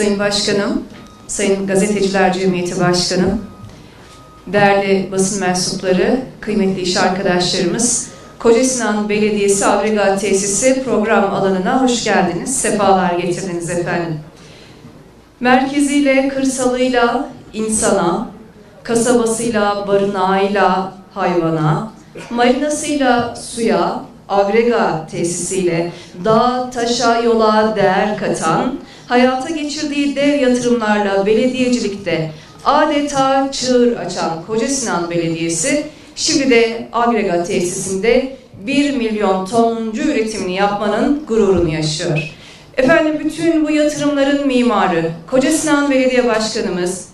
Sayın Başkanım, Sayın Gazeteciler Cemiyeti Başkanım, değerli basın mensupları, kıymetli iş arkadaşlarımız, Koca Sinan Belediyesi Agregat Tesisi program alanına hoş geldiniz, sefalar getirdiniz efendim. Merkeziyle, kırsalıyla insana, kasabasıyla, barınağıyla hayvana, marinasıyla suya, agrega tesisiyle dağ, taşa, yola değer katan, hayata geçirdiği dev yatırımlarla belediyecilikte adeta çığır açan Koca Sinan Belediyesi, şimdi de agrega tesisinde 1 milyon tonuncu üretimini yapmanın gururunu yaşıyor. Efendim bütün bu yatırımların mimarı, Koca Sinan Belediye Başkanımız,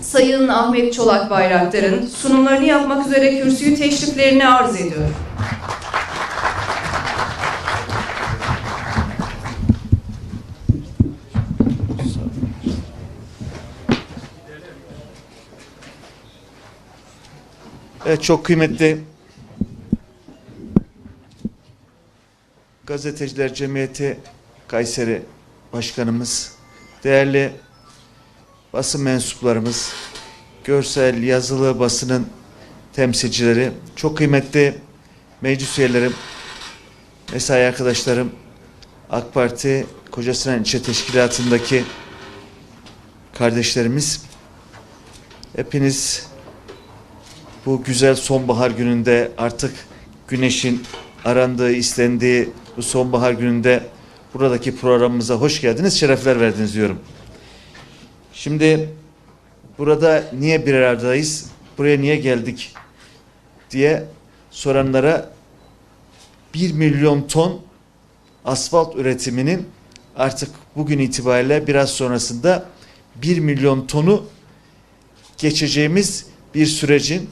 Sayın Ahmet Çolak Bayraktar'ın sunumlarını yapmak üzere kürsüyü teşriflerini arz ediyorum. Evet çok kıymetli Gazeteciler Cemiyeti Kayseri Başkanımız, değerli basın mensuplarımız, görsel, yazılı basının temsilcileri, çok kıymetli meclis üyelerim, mesai arkadaşlarım, AK Parti Kocasinan İlçe Teşkilatı'ndaki kardeşlerimiz, hepiniz bu güzel sonbahar gününde artık güneşin arandığı, istendiği bu sonbahar gününde buradaki programımıza hoş geldiniz, şerefler verdiniz diyorum. Şimdi burada niye bir aradayız, buraya niye geldik diye soranlara 1 milyon ton asfalt üretiminin artık bugün itibariyle biraz sonrasında 1 milyon tonu geçeceğimiz bir sürecin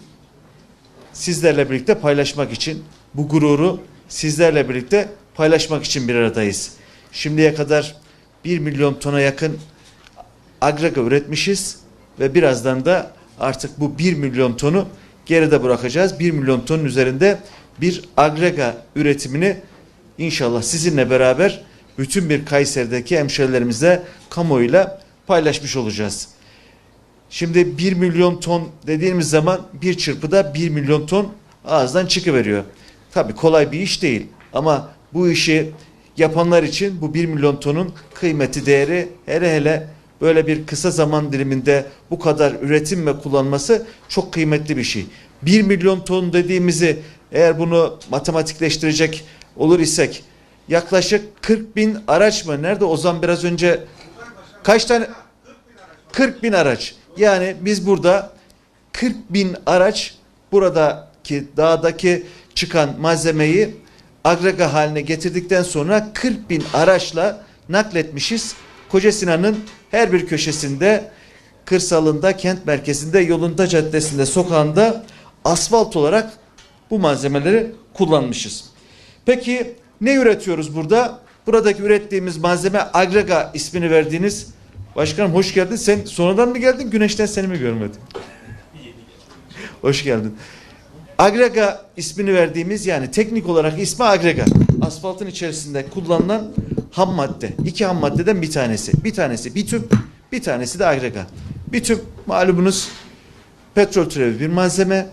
sizlerle birlikte paylaşmak için bu gururu sizlerle birlikte paylaşmak için bir aradayız. Şimdiye kadar 1 milyon tona yakın agrega üretmişiz ve birazdan da artık bu 1 milyon tonu geride bırakacağız. 1 milyon tonun üzerinde bir agrega üretimini inşallah sizinle beraber bütün bir Kayseri'deki hemşerilerimizle kamuoyuyla paylaşmış olacağız. Şimdi 1 milyon ton dediğimiz zaman bir çırpıda 1 milyon ton ağızdan çıkıveriyor. Tabii kolay bir iş değil ama bu işi yapanlar için bu 1 milyon tonun kıymeti değeri hele hele böyle bir kısa zaman diliminde bu kadar üretim ve kullanması çok kıymetli bir şey. 1 milyon ton dediğimizi eğer bunu matematikleştirecek olur isek yaklaşık 40 bin araç mı? Nerede Ozan biraz önce kaç tane? 40 bin araç. Yani biz burada 40 bin araç buradaki dağdaki çıkan malzemeyi agrega haline getirdikten sonra 40 bin araçla nakletmişiz. Koca Sinan'ın her bir köşesinde, kırsalında, kent merkezinde, yolunda, caddesinde, sokağında asfalt olarak bu malzemeleri kullanmışız. Peki ne üretiyoruz burada? Buradaki ürettiğimiz malzeme agrega ismini verdiğiniz Başkanım hoş geldin. Sen sonradan mı geldin? Güneşten seni mi görmedim? hoş geldin. Agrega ismini verdiğimiz yani teknik olarak ismi agrega. Asfaltın içerisinde kullanılan ham madde. İki ham maddeden bir tanesi. Bir tanesi bitüm, bir tanesi de agrega. Bitüm malumunuz petrol türevi bir malzeme.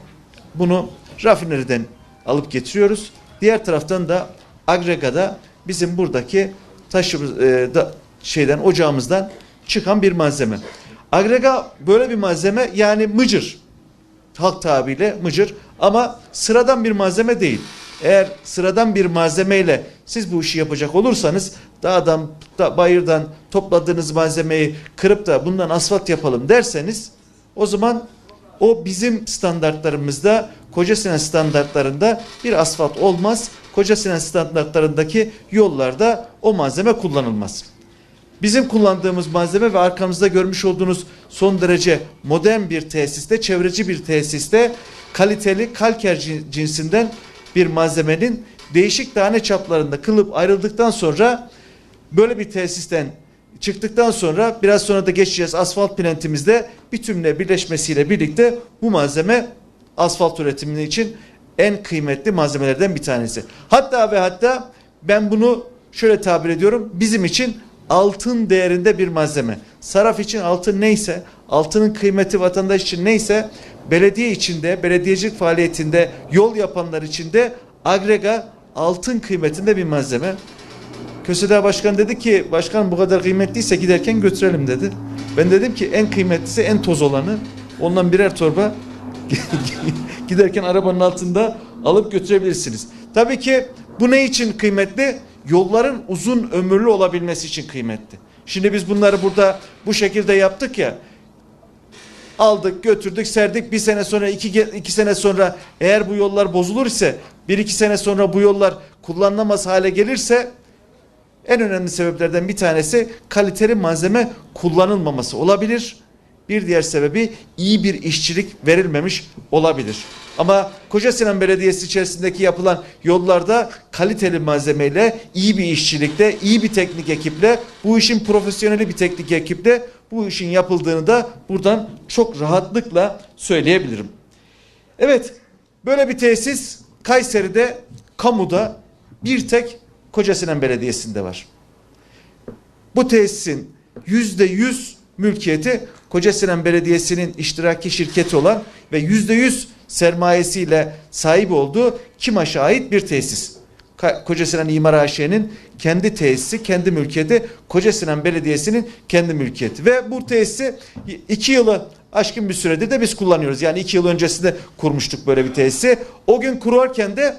Bunu rafineriden alıp getiriyoruz. Diğer taraftan da agregada bizim buradaki taşımız e, da, şeyden ocağımızdan çıkan bir malzeme. Agrega böyle bir malzeme yani mıcır. Halk tabiriyle mıcır ama sıradan bir malzeme değil. Eğer sıradan bir malzemeyle siz bu işi yapacak olursanız dağdan, da, bayırdan topladığınız malzemeyi kırıp da bundan asfalt yapalım derseniz o zaman o bizim standartlarımızda Koca Sinan standartlarında bir asfalt olmaz. Koca Sinan standartlarındaki yollarda o malzeme kullanılmaz. Bizim kullandığımız malzeme ve arkamızda görmüş olduğunuz son derece modern bir tesiste, çevreci bir tesiste kaliteli kalker cin- cinsinden bir malzemenin değişik tane çaplarında kılıp ayrıldıktan sonra böyle bir tesisten çıktıktan sonra biraz sonra da geçeceğiz asfalt plantimizde bütünle birleşmesiyle birlikte bu malzeme asfalt üretiminin için en kıymetli malzemelerden bir tanesi. Hatta ve hatta ben bunu şöyle tabir ediyorum bizim için altın değerinde bir malzeme. Saraf için altın neyse, altının kıymeti vatandaş için neyse, belediye içinde, belediyecilik faaliyetinde yol yapanlar için de agrega altın kıymetinde bir malzeme. Köseda Başkan dedi ki başkan bu kadar kıymetliyse giderken götürelim dedi. Ben dedim ki en kıymetlisi en toz olanı ondan birer torba giderken arabanın altında alıp götürebilirsiniz. Tabii ki bu ne için kıymetli? Yolların uzun ömürlü olabilmesi için kıymetli. Şimdi biz bunları burada bu şekilde yaptık ya aldık götürdük serdik bir sene sonra iki, iki sene sonra eğer bu yollar bozulur ise bir iki sene sonra bu yollar kullanılamaz hale gelirse en önemli sebeplerden bir tanesi kaliteli malzeme kullanılmaması olabilir. Bir diğer sebebi iyi bir işçilik verilmemiş olabilir. Ama Koca Sinan Belediyesi içerisindeki yapılan yollarda kaliteli malzemeyle, iyi bir işçilikle, iyi bir teknik ekiple, bu işin profesyoneli bir teknik ekiple bu işin yapıldığını da buradan çok rahatlıkla söyleyebilirim. Evet, böyle bir tesis Kayseri'de, kamuda bir tek Koca Sinan Belediyesi'nde var. Bu tesisin yüzde yüz mülkiyeti Koca Sinan Belediyesi'nin iştiraki şirketi olan ve yüzde yüz sermayesiyle sahip olduğu KİMAŞ'a ait bir tesis. Ka- Koca Sinan İmar AŞ'nin kendi tesisi, kendi mülkiyeti, Koca Sinan Belediyesi'nin kendi mülkiyeti. Ve bu tesisi iki yılı aşkın bir süredir de biz kullanıyoruz. Yani iki yıl öncesinde kurmuştuk böyle bir tesisi. O gün kurarken de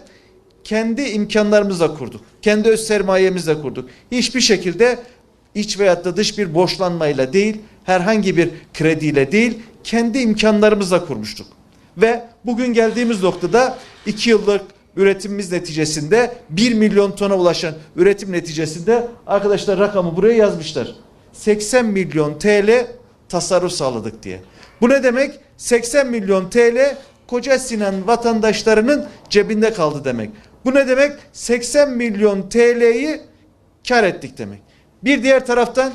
kendi imkanlarımızla kurduk. Kendi öz sermayemizle kurduk. Hiçbir şekilde iç veyahut da dış bir borçlanmayla değil, herhangi bir krediyle değil, kendi imkanlarımızla kurmuştuk. Ve bugün geldiğimiz noktada 2 yıllık üretimimiz neticesinde 1 milyon tona ulaşan üretim neticesinde arkadaşlar rakamı buraya yazmışlar. 80 milyon TL tasarruf sağladık diye. Bu ne demek? 80 milyon TL Koca Sinan vatandaşlarının cebinde kaldı demek. Bu ne demek? 80 milyon TL'yi kar ettik demek. Bir diğer taraftan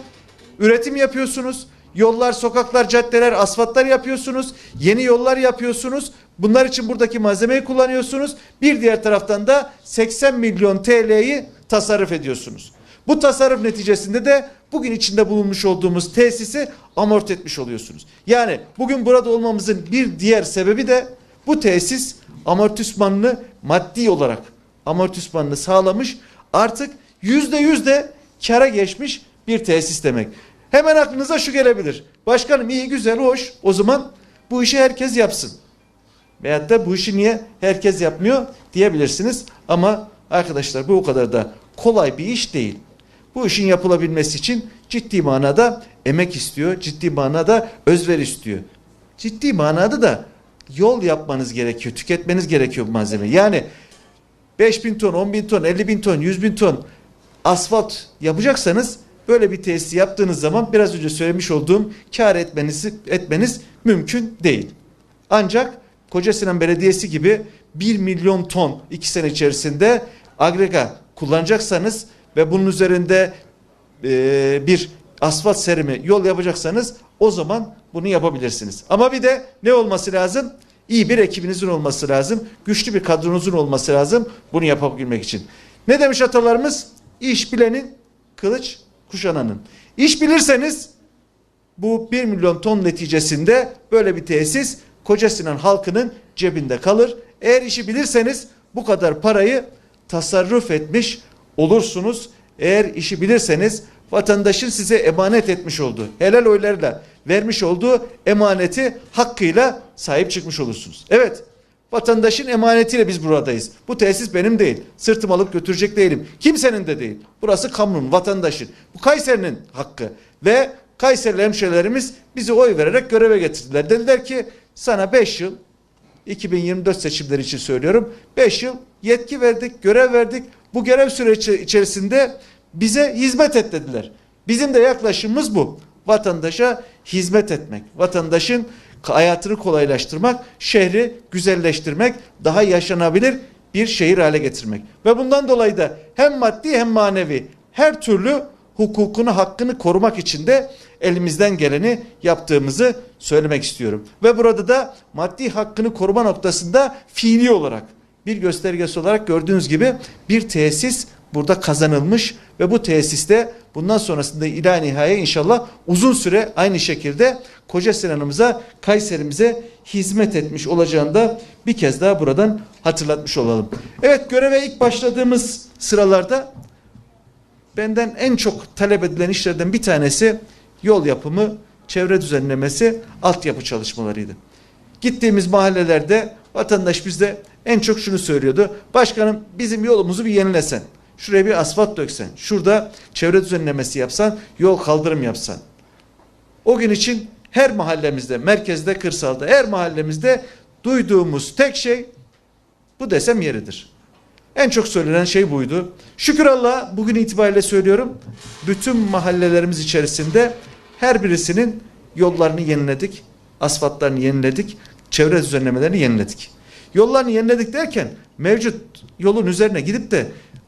üretim yapıyorsunuz. Yollar, sokaklar, caddeler, asfaltlar yapıyorsunuz. Yeni yollar yapıyorsunuz. Bunlar için buradaki malzemeyi kullanıyorsunuz. Bir diğer taraftan da 80 milyon TL'yi tasarruf ediyorsunuz. Bu tasarruf neticesinde de bugün içinde bulunmuş olduğumuz tesisi amorti etmiş oluyorsunuz. Yani bugün burada olmamızın bir diğer sebebi de bu tesis amortismanını maddi olarak amortismanını sağlamış artık yüzde yüz de kara geçmiş bir tesis demek. Hemen aklınıza şu gelebilir. Başkanım iyi güzel hoş o zaman bu işi herkes yapsın. Veyahut da bu işi niye herkes yapmıyor diyebilirsiniz. Ama arkadaşlar bu o kadar da kolay bir iş değil. Bu işin yapılabilmesi için ciddi manada emek istiyor, ciddi manada özver istiyor. Ciddi manada da yol yapmanız gerekiyor, tüketmeniz gerekiyor bu malzemeyi. Yani 5 bin ton, 10 bin ton, 50 bin ton, 100 bin ton asfalt yapacaksanız böyle bir tesis yaptığınız zaman biraz önce söylemiş olduğum kar etmeniz, etmeniz mümkün değil. Ancak Koca Sinan Belediyesi gibi 1 milyon ton 2 sene içerisinde agrega kullanacaksanız ve bunun üzerinde e, bir asfalt serimi yol yapacaksanız o zaman bunu yapabilirsiniz. Ama bir de ne olması lazım? İyi bir ekibinizin olması lazım. Güçlü bir kadronuzun olması lazım bunu yapabilmek için. Ne demiş atalarımız? İş bilenin kılıç kuşananın. İş bilirseniz bu 1 milyon ton neticesinde böyle bir tesis Koca Sinan halkının cebinde kalır. Eğer işi bilirseniz bu kadar parayı tasarruf etmiş olursunuz. Eğer işi bilirseniz vatandaşın size emanet etmiş olduğu, helal oylarla vermiş olduğu emaneti hakkıyla sahip çıkmış olursunuz. Evet, vatandaşın emanetiyle biz buradayız. Bu tesis benim değil. Sırtım alıp götürecek değilim. Kimsenin de değil. Burası kamunun, vatandaşın. Bu Kayseri'nin hakkı. Ve Kayserili hemşehrilerimiz bizi oy vererek göreve getirdiler. Dediler ki sana 5 yıl 2024 seçimleri için söylüyorum. 5 yıl yetki verdik, görev verdik. Bu görev süreci içerisinde bize hizmet et dediler. Bizim de yaklaşımımız bu. Vatandaşa hizmet etmek, vatandaşın hayatını kolaylaştırmak, şehri güzelleştirmek, daha yaşanabilir bir şehir hale getirmek. Ve bundan dolayı da hem maddi hem manevi her türlü hukukunu, hakkını korumak için de elimizden geleni yaptığımızı söylemek istiyorum. Ve burada da maddi hakkını koruma noktasında fiili olarak bir göstergesi olarak gördüğünüz gibi bir tesis burada kazanılmış ve bu tesiste bundan sonrasında ila nihaya inşallah uzun süre aynı şekilde Koca Sinan'ımıza, Kayserimize hizmet etmiş olacağını da bir kez daha buradan hatırlatmış olalım. Evet göreve ilk başladığımız sıralarda benden en çok talep edilen işlerden bir tanesi yol yapımı, çevre düzenlemesi, altyapı çalışmalarıydı. Gittiğimiz mahallelerde vatandaş bizde en çok şunu söylüyordu. Başkanım bizim yolumuzu bir yenilesen. Şuraya bir asfalt döksen. Şurada çevre düzenlemesi yapsan, yol kaldırım yapsan. O gün için her mahallemizde, merkezde, kırsalda, her mahallemizde duyduğumuz tek şey bu desem yeridir. En çok söylenen şey buydu. Şükür Allah'a bugün itibariyle söylüyorum. Bütün mahallelerimiz içerisinde her birisinin yollarını yeniledik. Asfaltlarını yeniledik. Çevre düzenlemelerini yeniledik. Yollarını yeniledik derken mevcut yolun üzerine gidip de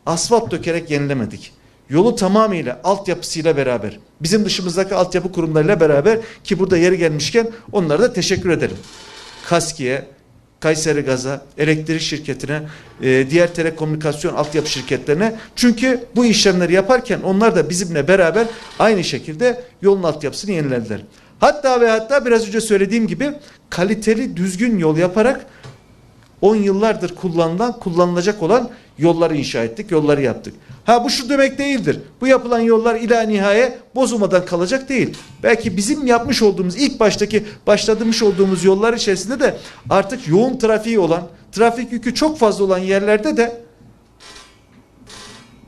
asfalt dökerek yenilemedik. Yolu tamamıyla altyapısıyla beraber, bizim dışımızdaki altyapı kurumlarıyla beraber ki burada yeri gelmişken onlara da teşekkür ederim. Kaski'ye, Kayseri Gaz'a, elektrik şirketine, e, diğer telekomünikasyon altyapı şirketlerine. Çünkü bu işlemleri yaparken onlar da bizimle beraber aynı şekilde yolun altyapısını yenilediler. Hatta ve hatta biraz önce söylediğim gibi kaliteli düzgün yol yaparak 10 yıllardır kullanılan, kullanılacak olan yolları inşa ettik, yolları yaptık. Ha bu şu demek değildir. Bu yapılan yollar ila nihaye bozulmadan kalacak değil. Belki bizim yapmış olduğumuz ilk baştaki başladığımız olduğumuz yollar içerisinde de artık yoğun trafiği olan, trafik yükü çok fazla olan yerlerde de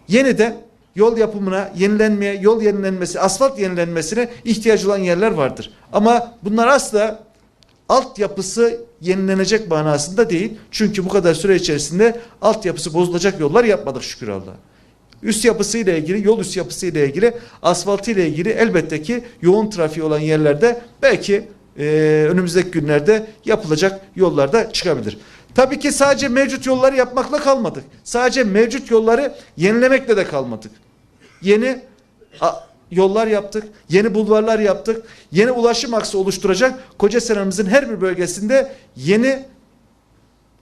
yeniden yol yapımına, yenilenmeye, yol yenilenmesi, asfalt yenilenmesine ihtiyaç olan yerler vardır. Ama bunlar asla altyapısı yenilenecek manasında değil. Çünkü bu kadar süre içerisinde altyapısı bozulacak yollar yapmadık şükür Allah'a. Üst yapısıyla ilgili, yol üst yapısıyla ilgili, asfaltı ile ilgili elbette ki yoğun trafiği olan yerlerde belki e, önümüzdeki günlerde yapılacak yollarda çıkabilir. Tabii ki sadece mevcut yolları yapmakla kalmadık. Sadece mevcut yolları yenilemekle de kalmadık. Yeni a, yollar yaptık, yeni bulvarlar yaptık, yeni ulaşım aksı oluşturacak Koca Sinan'ımızın her bir bölgesinde yeni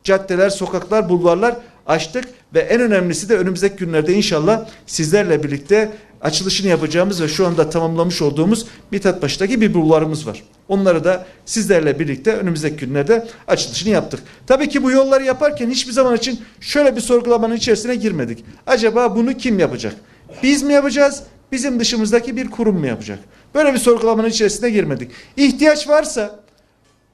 caddeler, sokaklar, bulvarlar açtık ve en önemlisi de önümüzdeki günlerde inşallah sizlerle birlikte açılışını yapacağımız ve şu anda tamamlamış olduğumuz Mithatpaşa'daki bir bulvarımız var. Onları da sizlerle birlikte önümüzdeki günlerde açılışını yaptık. Tabii ki bu yolları yaparken hiçbir zaman için şöyle bir sorgulamanın içerisine girmedik. Acaba bunu kim yapacak? Biz mi yapacağız? Bizim dışımızdaki bir kurum mu yapacak? Böyle bir sorgulamanın içerisine girmedik. İhtiyaç varsa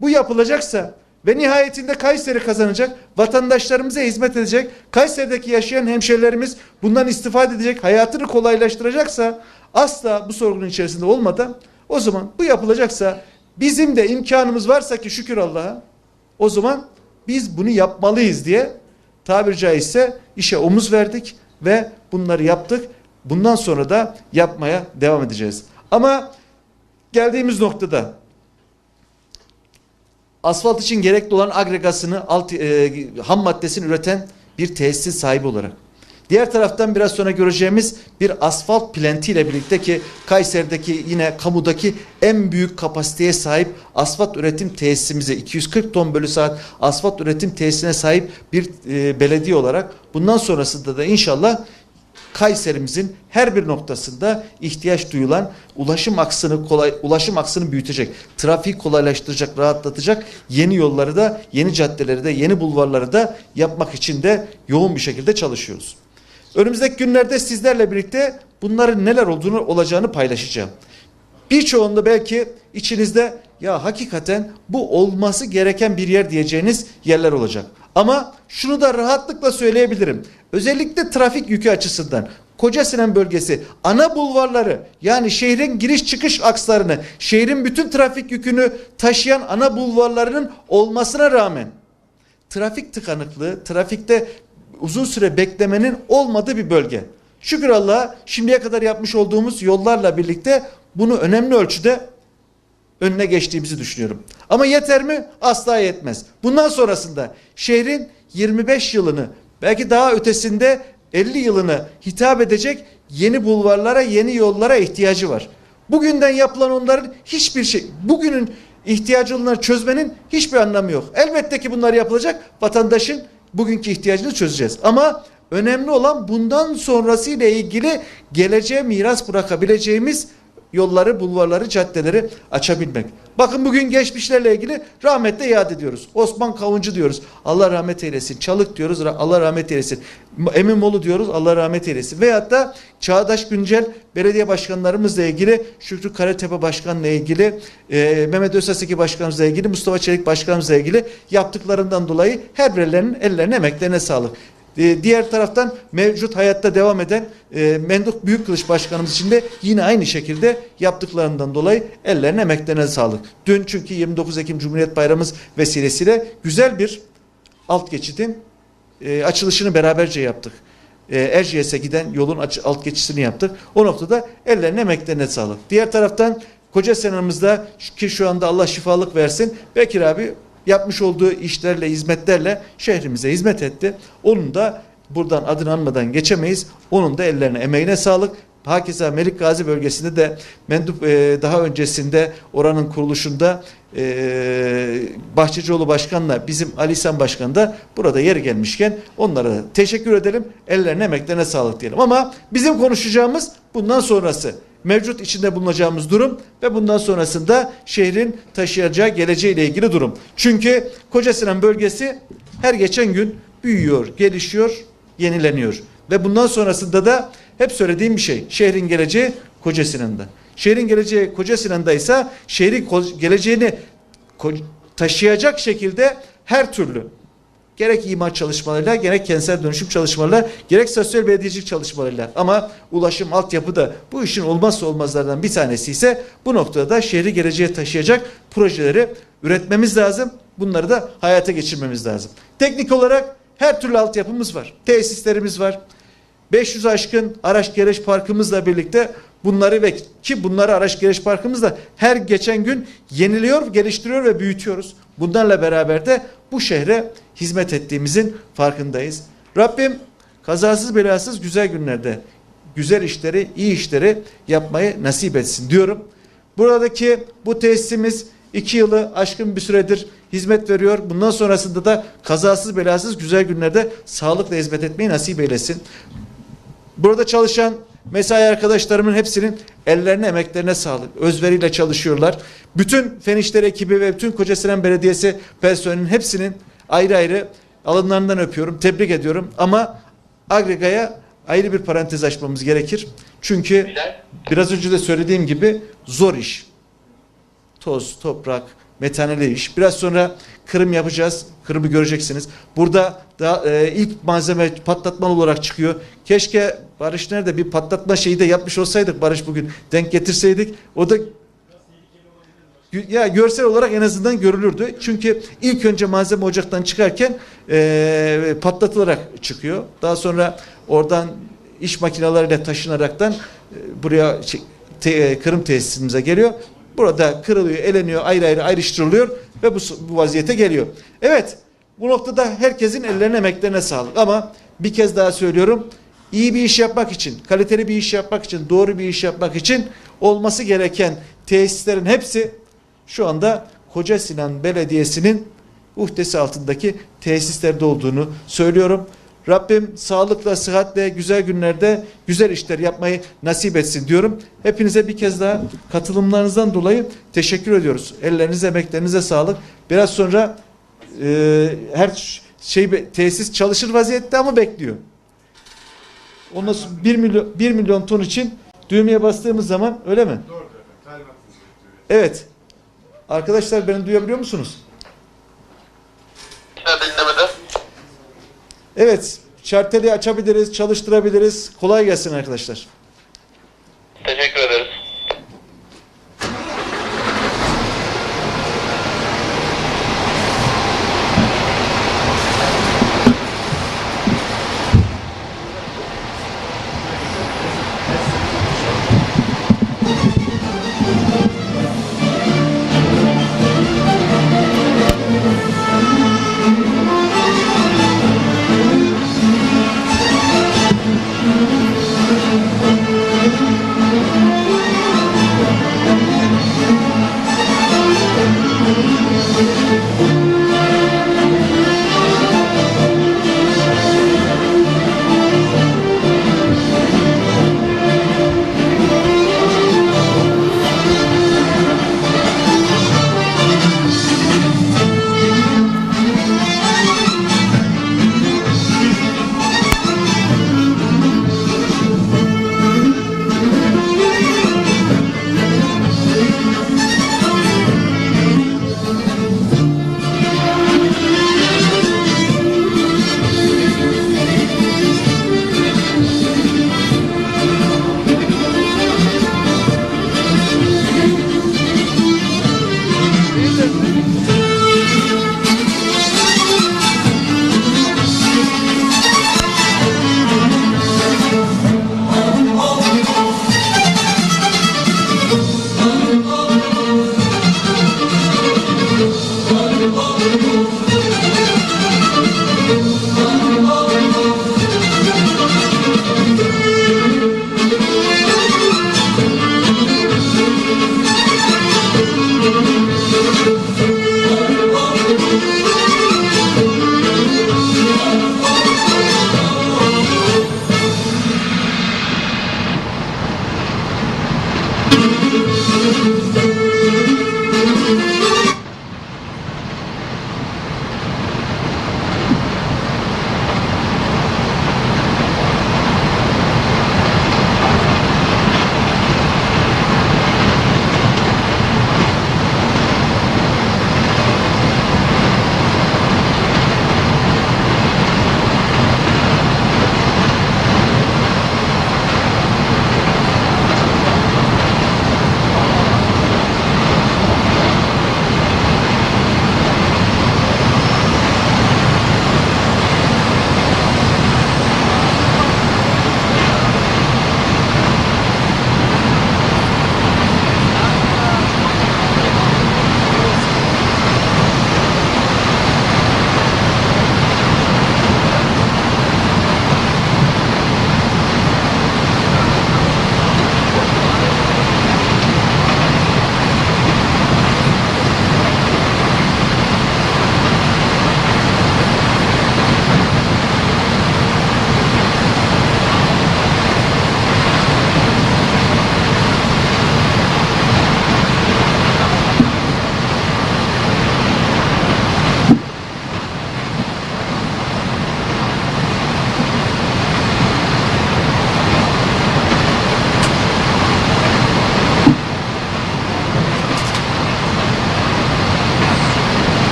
bu yapılacaksa ve nihayetinde Kayseri kazanacak, vatandaşlarımıza hizmet edecek, Kayseri'deki yaşayan hemşerilerimiz bundan istifade edecek, hayatını kolaylaştıracaksa asla bu sorgunun içerisinde olmadan o zaman bu yapılacaksa bizim de imkanımız varsa ki şükür Allah'a o zaman biz bunu yapmalıyız diye tabiri caizse işe omuz verdik ve bunları yaptık. Bundan sonra da yapmaya devam edeceğiz. Ama geldiğimiz noktada asfalt için gerekli olan agregasını, alt, e, ham maddesini üreten bir tesis sahibi olarak. Diğer taraftan biraz sonra göreceğimiz bir asfalt plenti ile birlikte ki Kayseri'deki yine kamudaki en büyük kapasiteye sahip asfalt üretim tesisimize 240 ton bölü saat asfalt üretim tesisine sahip bir e, belediye olarak bundan sonrasında da inşallah Kayserimizin her bir noktasında ihtiyaç duyulan ulaşım aksını kolay ulaşım aksını büyütecek, trafiği kolaylaştıracak, rahatlatacak yeni yolları da, yeni caddeleri de, yeni bulvarları da yapmak için de yoğun bir şekilde çalışıyoruz. Önümüzdeki günlerde sizlerle birlikte bunların neler olduğunu olacağını paylaşacağım. Birçoğunda belki içinizde ya hakikaten bu olması gereken bir yer diyeceğiniz yerler olacak. Ama şunu da rahatlıkla söyleyebilirim. Özellikle trafik yükü açısından Koca Sinan bölgesi ana bulvarları yani şehrin giriş çıkış akslarını, şehrin bütün trafik yükünü taşıyan ana bulvarlarının olmasına rağmen trafik tıkanıklığı, trafikte uzun süre beklemenin olmadığı bir bölge. Şükür Allah'a şimdiye kadar yapmış olduğumuz yollarla birlikte bunu önemli ölçüde önüne geçtiğimizi düşünüyorum. Ama yeter mi? Asla yetmez. Bundan sonrasında şehrin 25 yılını belki daha ötesinde 50 yılını hitap edecek yeni bulvarlara, yeni yollara ihtiyacı var. Bugünden yapılan onların hiçbir şey, bugünün ihtiyacını çözmenin hiçbir anlamı yok. Elbette ki bunlar yapılacak. Vatandaşın bugünkü ihtiyacını çözeceğiz. Ama önemli olan bundan sonrası ile ilgili geleceğe miras bırakabileceğimiz yolları, bulvarları, caddeleri açabilmek. Bakın bugün geçmişlerle ilgili rahmetle yad ediyoruz. Osman Kavuncu diyoruz. Allah rahmet eylesin. Çalık diyoruz. Allah rahmet eylesin. Eminmoğlu diyoruz. Allah rahmet eylesin. Veyahut da Çağdaş Güncel belediye başkanlarımızla ilgili Şükrü Karatepe Başkan'la ilgili e, Mehmet Özaseki Başkanımızla ilgili Mustafa Çelik Başkanımızla ilgili yaptıklarından dolayı her birilerinin ellerine emeklerine sağlık. E, Diğer taraftan mevcut hayatta devam eden e, Menduk Büyükkılıç Başkanımız için de yine aynı şekilde yaptıklarından dolayı ellerine emeklerine sağlık. Dün çünkü 29 Ekim Cumhuriyet Bayramımız vesilesiyle güzel bir alt geçidin e, açılışını beraberce yaptık. E, Erciyes'e giden yolun alt geçişini yaptık. O noktada ellerine emeklerine sağlık. Diğer taraftan Koca Senamızda ki şu anda Allah şifalık versin. Bekir abi yapmış olduğu işlerle, hizmetlerle şehrimize hizmet etti. Onun da buradan adını anmadan geçemeyiz. Onun da ellerine, emeğine sağlık. Hakeza Melik Gazi bölgesinde de mendup e, daha öncesinde oranın kuruluşunda e, Bahçecioğlu Başkan'la bizim Ali İhsan Başkan da burada yeri gelmişken onlara teşekkür edelim. Ellerine emeklerine sağlık diyelim. Ama bizim konuşacağımız bundan sonrası. Mevcut içinde bulunacağımız durum ve bundan sonrasında şehrin taşıyacağı geleceğiyle ilgili durum. Çünkü Kocasinan bölgesi her geçen gün büyüyor, gelişiyor, yenileniyor. Ve bundan sonrasında da hep söylediğim bir şey. Şehrin geleceği Kocasinan'da. Şehrin geleceği Kocasinan'da ise şehrin geleceğini taşıyacak şekilde her türlü gerek imar çalışmalarıyla gerek kentsel dönüşüm çalışmalarıyla gerek sosyal belediyecilik çalışmalarıyla ama ulaşım altyapı da bu işin olmazsa olmazlardan bir tanesi ise bu noktada da şehri geleceğe taşıyacak projeleri üretmemiz lazım. Bunları da hayata geçirmemiz lazım. Teknik olarak her türlü altyapımız var. Tesislerimiz var. 500 aşkın araç gereç parkımızla birlikte bunları ve ki bunları araç gereç parkımızla her geçen gün yeniliyor, geliştiriyor ve büyütüyoruz. Bunlarla beraber de bu şehre hizmet ettiğimizin farkındayız. Rabbim kazasız belasız güzel günlerde güzel işleri, iyi işleri yapmayı nasip etsin diyorum. Buradaki bu tesisimiz iki yılı aşkın bir süredir hizmet veriyor. Bundan sonrasında da kazasız belasız güzel günlerde sağlıkla hizmet etmeyi nasip eylesin. Burada çalışan mesai arkadaşlarımın hepsinin ellerine emeklerine sağlık. Özveriyle çalışıyorlar. Bütün Fen İşleri ekibi ve bütün Kocasinan Belediyesi personelinin hepsinin ayrı ayrı alınlarından öpüyorum. Tebrik ediyorum. Ama Agrega'ya ayrı bir parantez açmamız gerekir. Çünkü biraz önce de söylediğim gibi zor iş. Toz, toprak, metaneli iş. Biraz sonra kırım yapacağız. Kırımı göreceksiniz. Burada da e, ilk malzeme patlatmalı olarak çıkıyor. Keşke Barış nerede bir patlatma şeyi de yapmış olsaydık Barış bugün denk getirseydik. O da ya görsel olarak en azından görülürdü. Çünkü ilk önce malzeme ocaktan çıkarken e, patlatılarak çıkıyor. Daha sonra oradan iş makineleriyle taşınaraktan e, buraya te- e, kırım tesisimize geliyor. Burada kırılıyor, eleniyor, ayrı ayrı ayrıştırılıyor ve bu, bu vaziyete geliyor. Evet, bu noktada herkesin ellerine emeklerine sağlık. Ama bir kez daha söylüyorum, iyi bir iş yapmak için, kaliteli bir iş yapmak için, doğru bir iş yapmak için olması gereken tesislerin hepsi şu anda Koca Sinan Belediyesi'nin uhdesi altındaki tesislerde olduğunu söylüyorum. Rabbim sağlıkla, sıhhatle, güzel günlerde güzel işler yapmayı nasip etsin diyorum. Hepinize bir kez daha katılımlarınızdan dolayı teşekkür ediyoruz. Ellerinize, emeklerinize sağlık. Biraz sonra e, her şey tesis çalışır vaziyette ama bekliyor. Ondan sonra 1 milyon, 1 milyon ton için düğmeye bastığımız zaman öyle mi? Evet. Arkadaşlar beni duyabiliyor musunuz? Evet. Şarteli açabiliriz, çalıştırabiliriz. Kolay gelsin arkadaşlar. Teşekkür